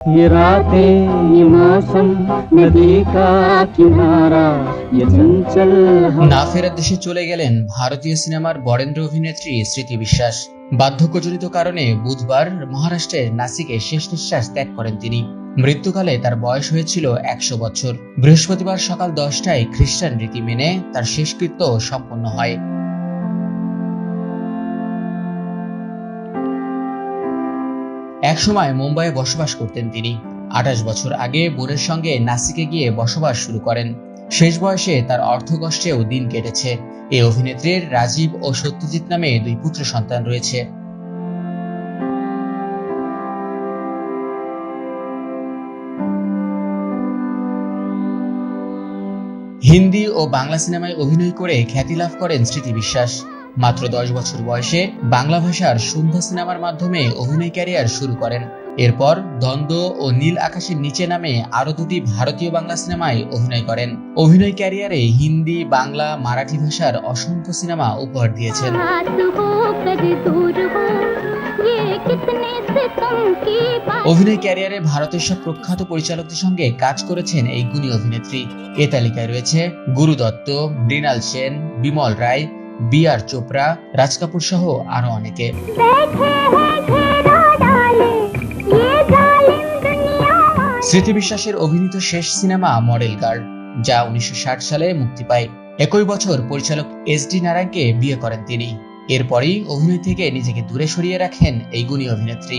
ये रातें ये मौसम नदी का किनारा ये चंचल हवा না ফেরার দেশে চলে গেলেন ভারতীয় সিনেমার বরেন্দ্র অভিনেত্রী স্মৃতি বিশ্বাস বার্ধক্যজনিত কারণে বুধবার মহারাষ্ট্রের নাসিকে শেষ নিঃশ্বাস ত্যাগ করেন তিনি মৃত্যুকালে তার বয়স হয়েছিল একশো বছর বৃহস্পতিবার সকাল দশটায় খ্রিস্টান রীতি মেনে তার শেষকৃত্য সম্পন্ন হয় একসময় মুম্বাইয়ে বসবাস করতেন তিনি। আঠাশ বছর আগে বোনের সঙ্গে নাসিকে গিয়ে বসবাস শুরু করেন। শেষ বয়সে তার অর্থ অর্থকষ্টেও দিন কেটেছে। এই অভিনেত্রীর রাজীব ও সত্যজিৎ নামে দুই পুত্র সন্তান রয়েছে। হিন্দি ও বাংলা সিনেমায় অভিনয় করে খ্যাতি লাভ করেন স্মৃতি বিশ্বাস। মাত্র দশ বছর বয়সে বাংলা ভাষার সন্ধ্যা সিনেমার মাধ্যমে অভিনয় ক্যারিয়ার শুরু করেন। এরপর দ্বন্দ্ব ও নীল আকাশের নিচে নামে আরও দুটি ভারতীয় বাংলা সিনেমায় অভিনয় করেন। অভিনয় ক্যারিয়ারে হিন্দি, বাংলা, মারাঠি ভাষার অসংখ্য সিনেমা উপহার দিয়েছেন। অভিনয় ক্যারিয়ারে ভারতের সব প্রখ্যাত পরিচালকদের সঙ্গে কাজ করেছেন এই গুণী অভিনেত্রী। এ তালিকায় রয়েছে গুরু দত্ত, মৃণাল সেন, বিমল রায় বি আর চোপড়া, রাজ কাপুর সহ আরও অনেকে। স্মৃতি বিশ্বাসের অভিনীত শেষ সিনেমা মডেল গার্ল যা উনিশশো ষাট সালে মুক্তি পায়। একই বছর পরিচালক এস ডি নারায়ণকে বিয়ে করেন তিনি। এরপরই অভিনয় থেকে নিজেকে দূরে সরিয়ে রাখেন এই গুণী অভিনেত্রী।